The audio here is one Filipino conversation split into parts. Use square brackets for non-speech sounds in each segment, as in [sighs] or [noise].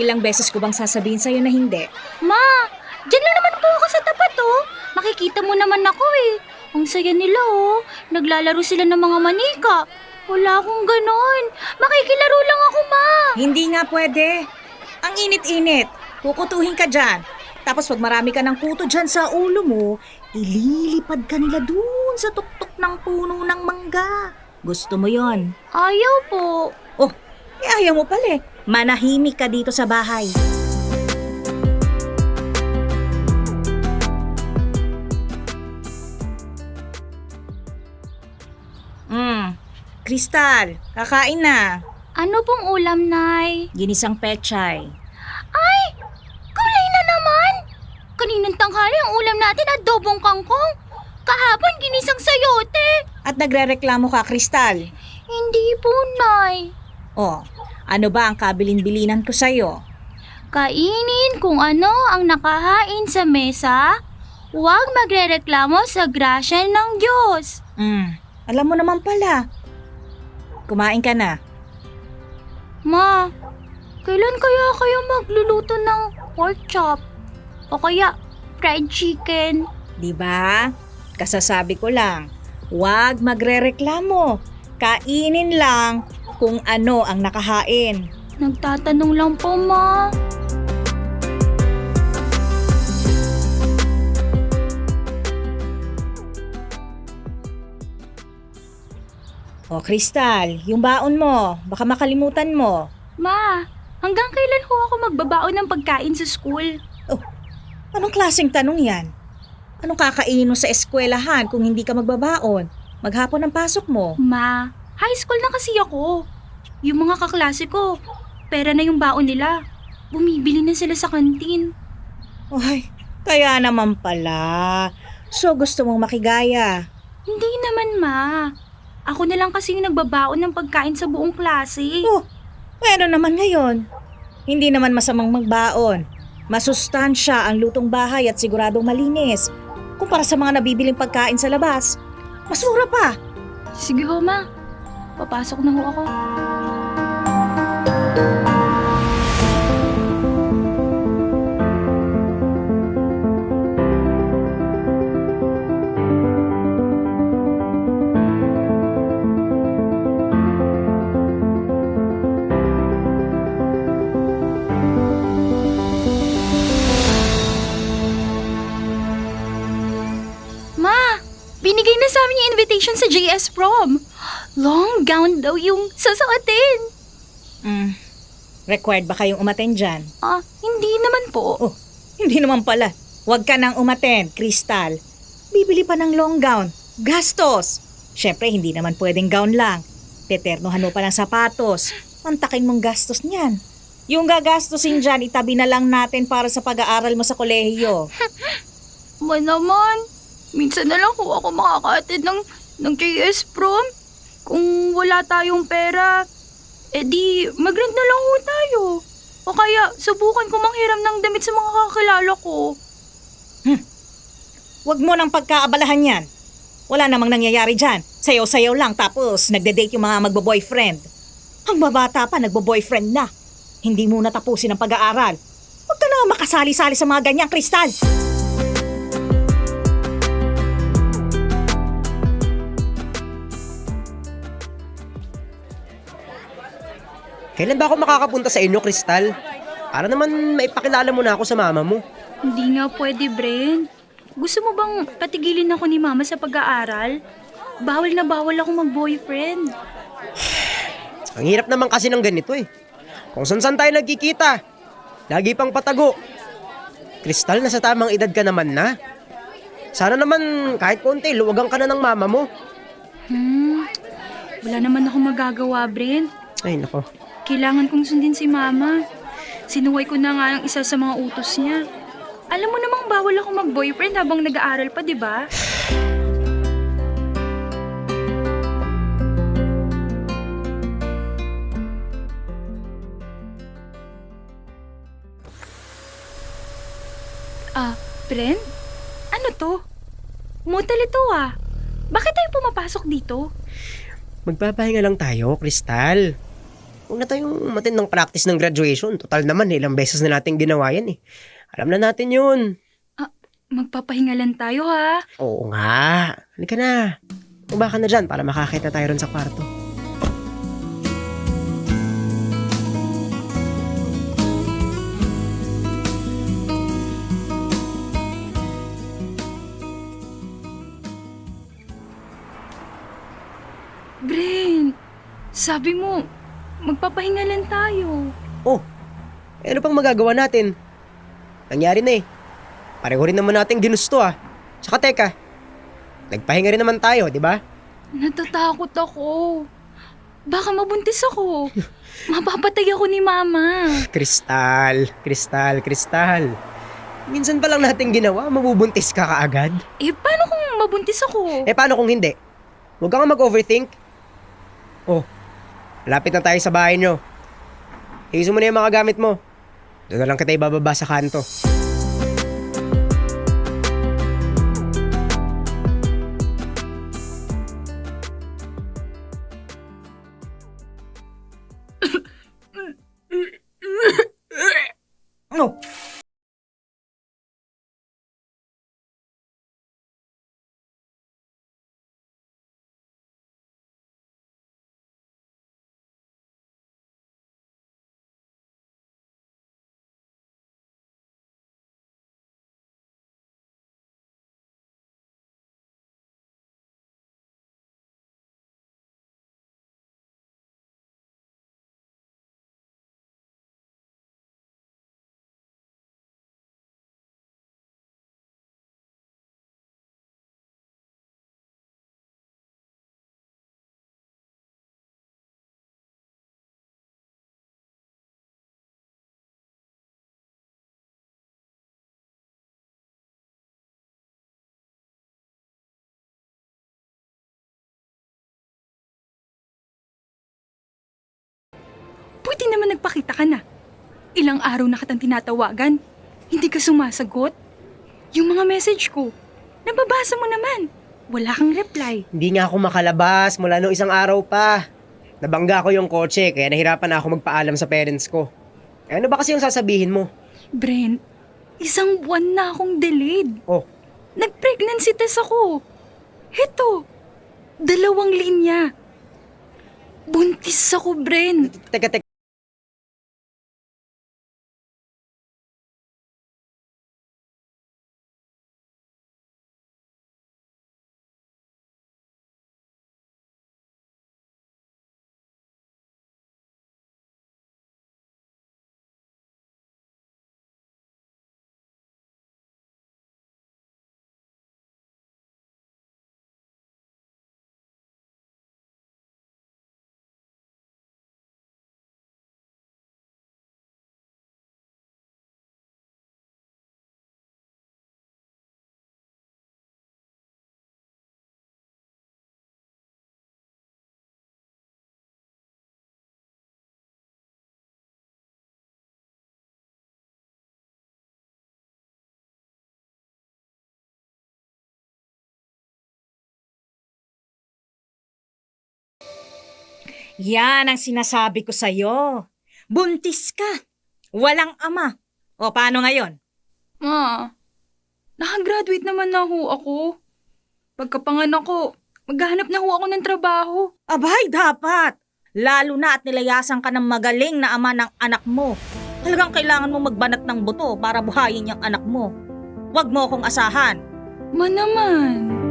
Ilang beses ko bang sasabihin sa'yo na hindi? Ma, dyan lang naman po ako sa tapat oh. Makikita mo naman ako eh. Ang saya nila oh. Naglalaro sila ng mga manika. Wala akong ganon. Makikilaro lang ako, ma. Hindi nga pwede. Ang init-init. Kukutuhin ka dyan. Tapos pag marami ka ng kuto dyan sa ulo mo, ililipad ka nila dun sa tuktok ng puno ng mangga. Gusto mo yon? Ayaw po. Oh, eh ayaw mo pala eh. Manahimik ka dito sa bahay. Hmm, Kristal, kakain na. Ano pong ulam, Nay? Ginisang pechay. Ay! Kulay na naman! Kaninang tanghali ang ulam natin adobong kangkong. Kahapon ginisang sayote. At nagrereklamo ka, Kristal. Hindi po, Nay. Oh, ano ba ang kabilin-bilinan ko sa'yo? Kainin kung ano ang nakahain sa mesa. Huwag magrereklamo sa grasya ng Diyos. Hmm, alam mo naman pala. Kumain ka na. Ma, kailan kaya kayo magluluto ng pork chop? O kaya fried chicken? Di ba? Kasasabi ko lang, huwag magrereklamo. Kainin lang kung ano ang nakahain. Nagtatanong lang po, ma. O, Kristal, yung baon mo, baka makalimutan mo. Ma, hanggang kailan ho ako magbabaon ng pagkain sa school? Anong klaseng tanong yan? Anong kakainin mo sa eskwelahan kung hindi ka magbabaon? Maghapon ang pasok mo. Ma, high school na kasi ako. Yung mga kaklase ko, pera na yung baon nila. Bumibili na sila sa kantin. Ay, kaya naman pala. So gusto mong makigaya. Hindi naman, ma. Ako na lang kasi yung nagbabaon ng pagkain sa buong klase. Oh, pero naman ngayon. Hindi naman masamang magbaon. Masustansya ang lutong bahay at siguradong malinis. Kumpara sa mga nabibiling pagkain sa labas. Mas mura pa. Sige ho, ma. Papasok na ho ako. Ma, binigay na sa amin yung invitation sa JS prom. Long gown daw yung sasuotin. Mm. Required ba kayong umaten dyan? Ah, hindi naman po. Oh, hindi naman pala. Huwag ka nang umaten, Crystal. Bibili pa ng long gown. Gastos. Siyempre, hindi naman pwedeng gown lang. Teternohan mo pa ng sapatos. Mantakin mong gastos niyan. Yung gagastusin dyan, itabi na lang natin para sa pag-aaral mo sa kolehiyo. [laughs] Ma naman, minsan na lang ho ako makakaatid ng, ng JS prom. Kung wala tayong pera, edi mag-rent na lang ho tayo. O kaya, subukan ko manghiram ng damit sa mga kakilala ko. Huwag mo nang pagkaabalahan yan. Wala namang nangyayari dyan. Sayaw-sayaw lang tapos nagde-date yung mga magbo-boyfriend. Ang babata pa nagbo-boyfriend na. Hindi mo natapusin ang pag-aaral. Huwag ka na makasali-sali sa mga ganyang kristal. Kailan ba ako makakapunta sa inyo, Kristal? Para naman maipakilala mo na ako sa mama mo. Hindi nga pwede, Bren. Gusto mo bang patigilin ako ni Mama sa pag-aaral? Bawal na bawal ako mag-boyfriend. [sighs] Ang hirap naman kasi ng ganito eh. Kung saan-saan tayo nagkikita. Lagi pang patago. Kristal, nasa tamang edad ka naman na. Sana naman kahit konti, luwagan ka na ng mama mo. Hmm, wala naman ako magagawa, Bren. Ay, nako. Kailangan kong sundin si Mama. Sinuway ko na nga ang isa sa mga utos niya. Alam mo namang bawal ako mag-boyfriend habang nag-aaral pa, di ba? Ah, Bren? Ano to? Motel ito ah. Bakit tayo pumapasok dito? Magpapahinga lang tayo, Kristal. Huwag na tayong matin ng practice ng graduation. Total naman, ilang beses na natin ginawa yan eh. Alam na natin yun. Magpapahinga lang tayo ha. Oo nga. Halika na. Bumaba ka na dyan para makakita tayo ron sa kwarto. Bren, sabi mo, magpapahinga lang tayo. Oh, eh, ano pang magagawa natin? Nangyari na eh. Pareho rin naman natin ginusto ah. Tsaka teka, nagpahinga rin naman tayo, di ba? Natatakot ako. Baka mabuntis ako. [laughs] Mapapatay ako ni Mama. Kristal, kristal, kristal. Minsan pa lang natin ginawa, mabubuntis ka kaagad. Eh, paano kung mabuntis ako? Eh paano kung hindi? Huwag ka nga mag-overthink. Oh, lapit na tayo sa bahay nyo. Iuso mo na yung mga gamit mo. Doon na lang kita ibababa sa kanto. Pwede naman nagpakita ka na. Ilang araw na kitang tinatawagan. Hindi ka sumasagot. Yung mga message ko, nababasa mo naman. Wala kang reply. Hindi nga ako makalabas mula nung isang araw pa. Nabangga ko yung kotse kaya nahirapan na ako magpaalam sa parents ko. Eh, ano ba kasi yung sasabihin mo? Brent, isang buwan na akong delayed. Oh, Nag-pregnancy test ako. Heto, dalawang linya. Buntis ako, Brent. teka, teka. Yan ang sinasabi ko sa'yo. Buntis ka. Walang ama. O, paano ngayon? Ma, nakagraduate naman na ho ako. Pagkapanganak ko, maghahanap na ho ako ng trabaho. Abay, dapat. Lalo na at nilayasan ka ng magaling na ama ng anak mo. Talagang kailangan mo magbanat ng buto para buhayin yung anak mo. Huwag mo akong asahan. Ma naman.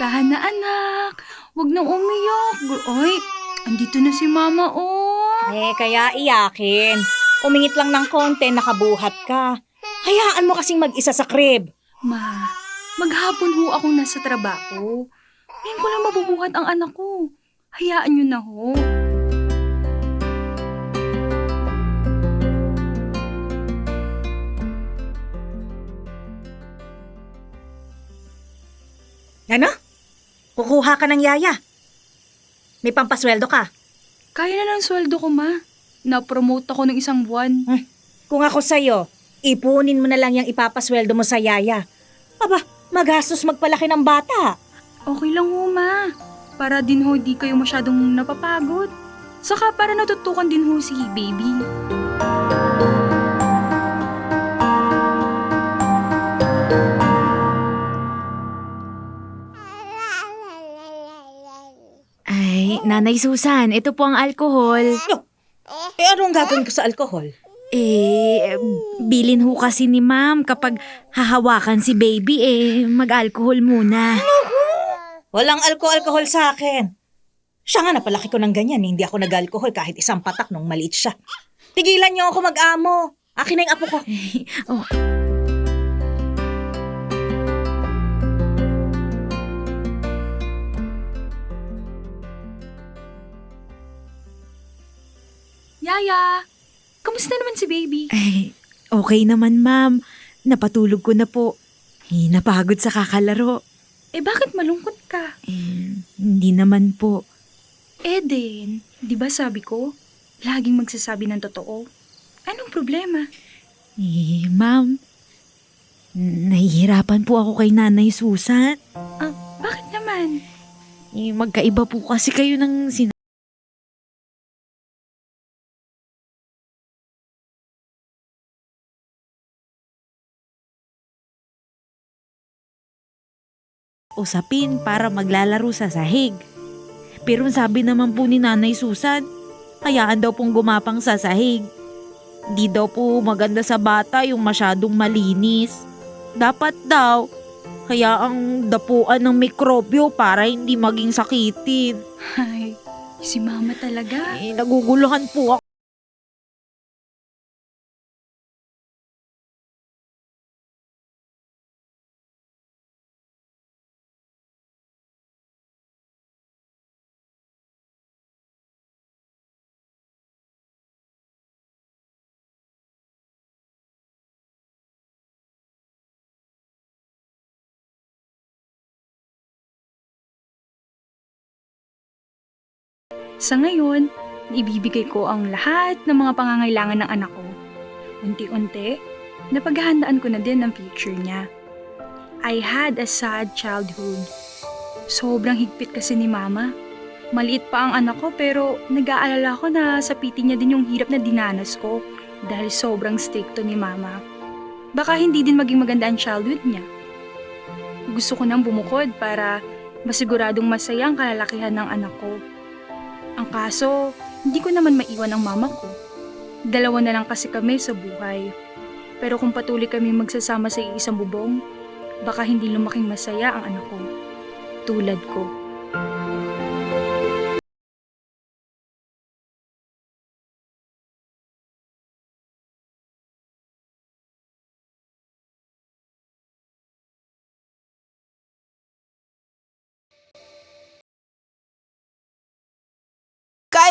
Tahan na anak. Huwag nang umiyak. Ay, andito na si mama, oh. Eh, kaya iyakin. Umingit lang ng konti, nakabuhat ka. Hayaan mo kasing mag-isa sa crib. Ma, maghapon ho akong nasa trabaho. Ngayon ko lang mabubuhat ang anak ko. Hayaan niyo na ho. Ano? Kukuha ka ng yaya. May pampasweldo ka. Kaya na ng sweldo ko, ma. Na-promote ako ng isang buwan. Kung ako sa'yo, ipunin mo na lang yung ipapasweldo mo sa yaya. Aba, magastos magpalaki ng bata. Okay lang ho, ma. Para din ho di kayo masyadong napapagod. Saka para natutukan din ho si baby. Nanay Susan, ito po ang alkohol. Eh, anong gagawin ko sa alkohol? Eh, bilin ho kasi ni ma'am kapag hahawakan si baby, eh, mag-alcohol muna. Walang alko-alkohol sa akin. Siya nga napalaki ko ng ganyan, hindi ako nag-alkohol kahit isang patak nung maliit siya. Tigilan niyo ako mag-amo. Akin na yung apo ko. [laughs] Oh. Yaya, kamusta naman si baby? Ay, okay naman ma'am. Napatulog ko na po. Eh, napagod sa kakalaro. Eh bakit malungkot ka? Eh, hindi naman po. Eh din, di ba sabi ko, laging magsasabi ng totoo. Anong problema? Eh, ma'am, nahihirapan po ako kay Nanay Susan. Ah, bakit naman? Eh, magkaiba po kasi kayo ng sin... usapin para maglalaro sa sahig. Pero sabi naman po ni Nanay Susan, hayaan daw pong gumapang sa sahig. Di daw po maganda sa bata yung masyadong malinis. Dapat daw, kaya ang dapuan ng mikrobyo para hindi maging sakitin. Ay, si mama talaga. Eh, naguguluhan po Sa ngayon, ibibigay ko ang lahat ng mga pangangailangan ng anak ko. Unti-unti, napaghahandaan ko na din ang future niya. I had a sad childhood. Sobrang higpit kasi ni mama. Maliit pa ang anak ko pero nag-aalala ko na sapitin niya din yung hirap na dinanas ko dahil sobrang stricto ni mama. Baka hindi din maging maganda ang childhood niya. Gusto ko nang bumukod para masiguradong masaya ang kalalakihan ng anak ko. Ang kaso, hindi ko naman maiwan ang mama ko. Dalawa na lang kasi kami sa buhay. Pero kung patuloy kami magsasama sa iisang bubong, baka hindi lumaking masaya ang anak ko. Tulad ko.